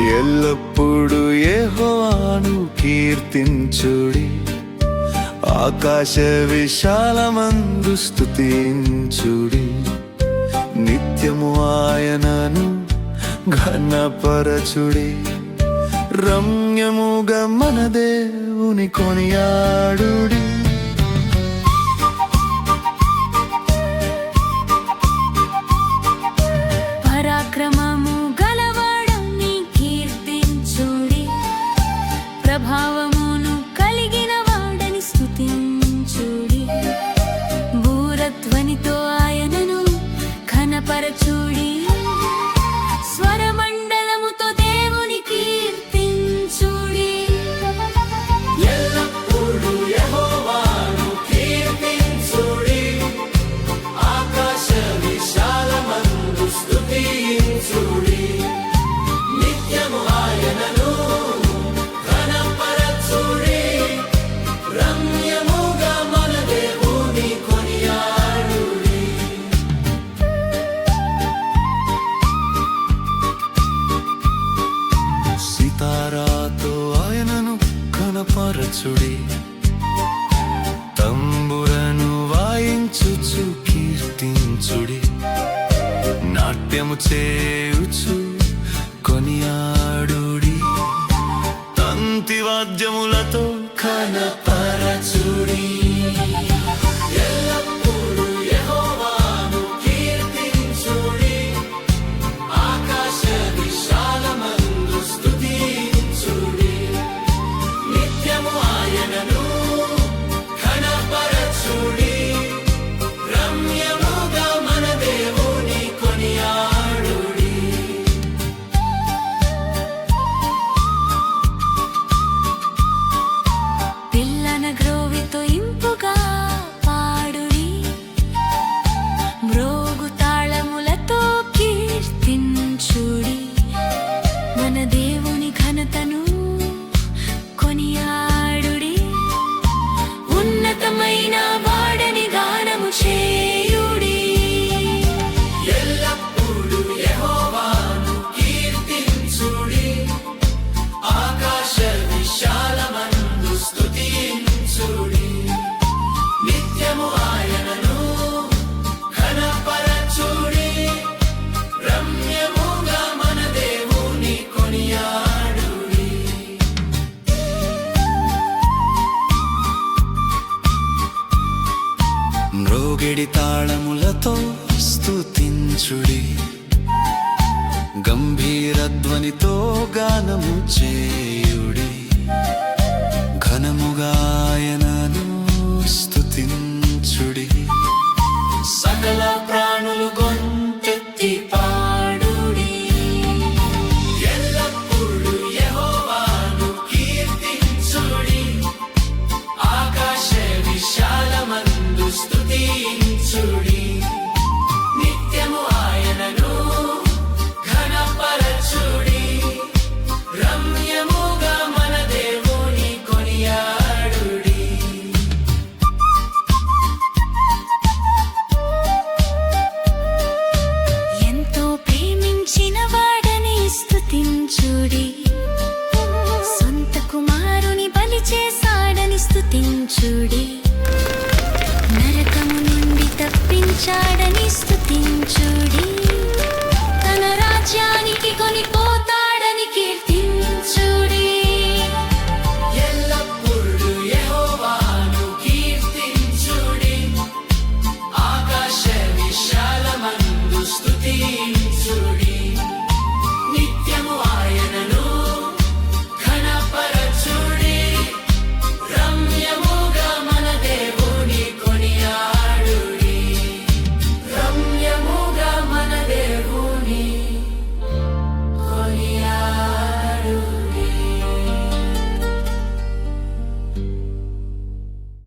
ఎల్లప్పుడూ ఏహోవాను కీర్తించుడి. ఆకాశ విశాలమందు స్థుతించుడి నిత్యము ఆయనను ఘనపరచుడి. రమ్యముగా మన దేవుని కొనియాడుడి. భద్రచుడి తంబురను వాయించుచు కీర్తించుడి. నాట్యము చేయుచు కొనియాడుడి. తంతి వాద్యములతో కనపరచుడి. true. వేడి తాళములతో స్థుతించుడి గంభీరధ్వనితో గానము చేయుడి. ఘనముగాయన చూడి. నరకము నుండి తప్పించాడని స్థుతించుడి